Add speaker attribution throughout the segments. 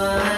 Speaker 1: one.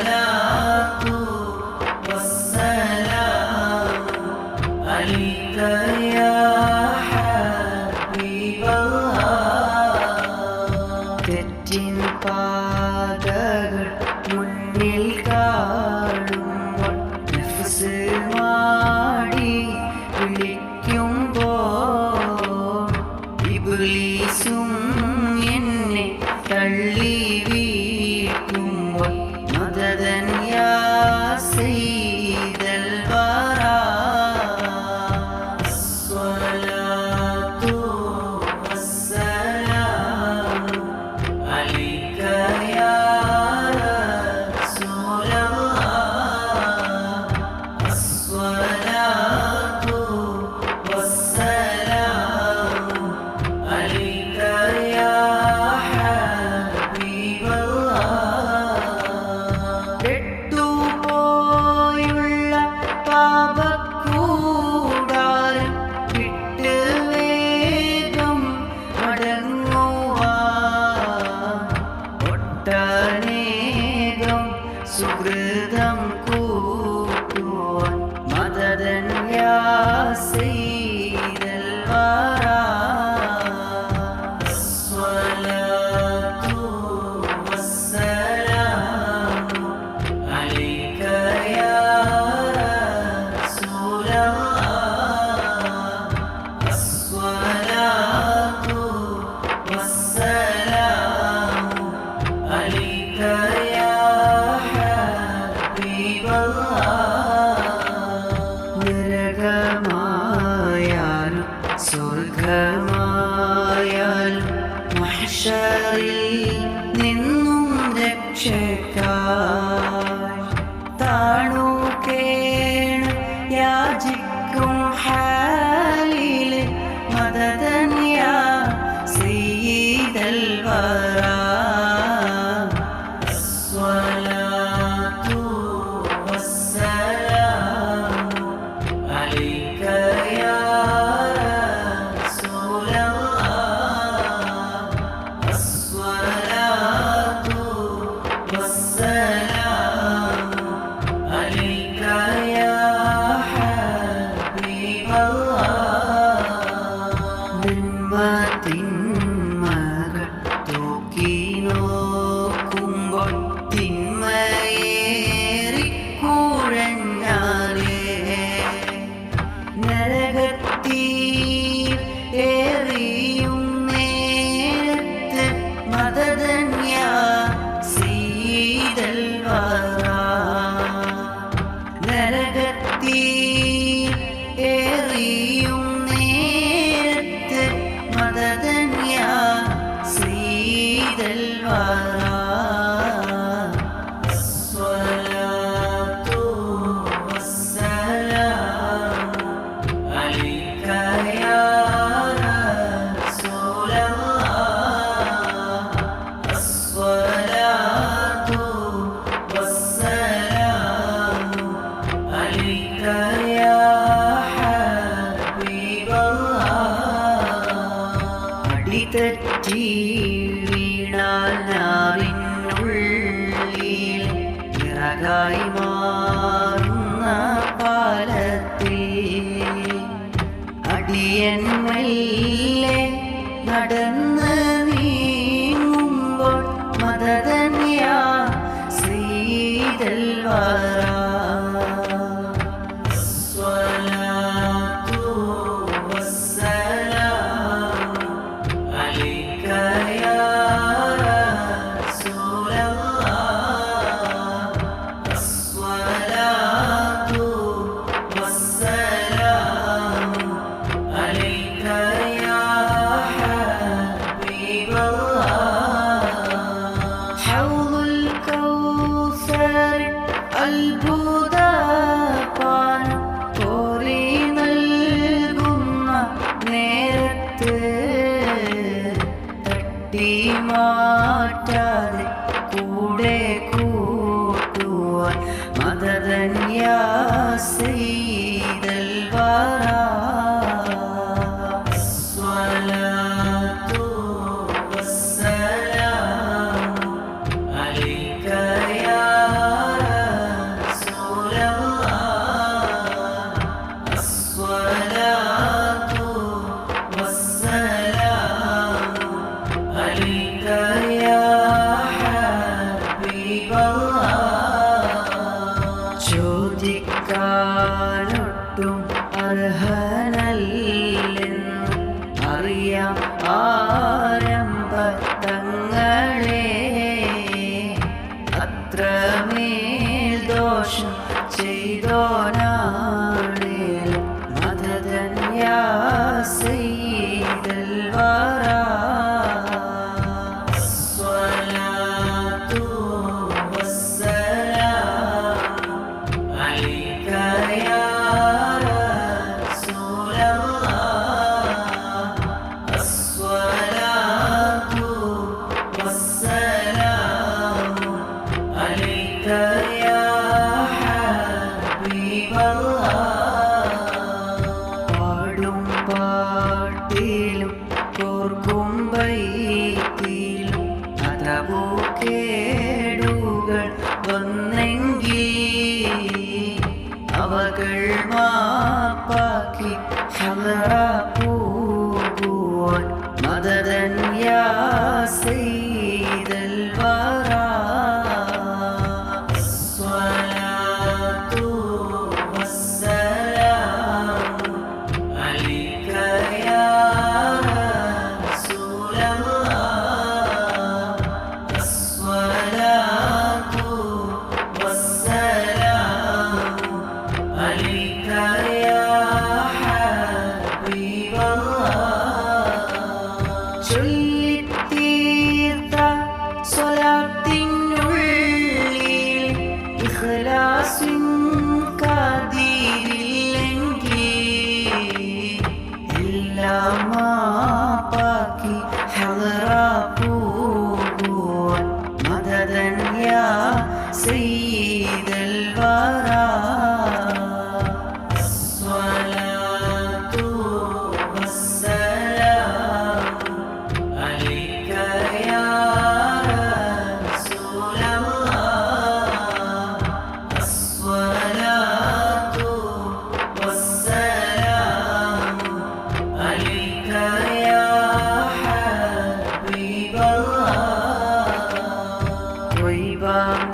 Speaker 1: കരളിൽ നിന്നും രക്ഷക്കാ. sad. ti. സൂര്യൻ മെല്ലെ നടന്ന് നീങ്ങുമ്പോൾ ശ്രീതൽവാ മാറ്റാതെ കൂടെ കൂട്ടുവാൻ മതതന്യാ സെയ്തൽവാറാ സ്വലാത്തു വസ്സലാം അറിയാനൊട്ടും അർഹനല്ലെന്നും അറിയാം ആരംഭ തങ്ങളെ അത്രമേൽ ദോഷം ചെയ്തോനാ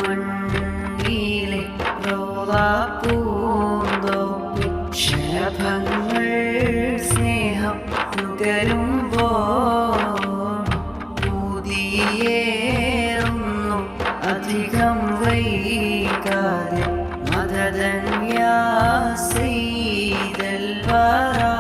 Speaker 1: മണ്ണിലെ റോളാപ്പൂന്തോപ്പി ശലഭങ്ങൾ സ്നേഹം നുകരുമ്പോ പുതിയേറുന്നു അധികം വൈകാതെ മതതന്യാ ചെയ്തൽവാറാ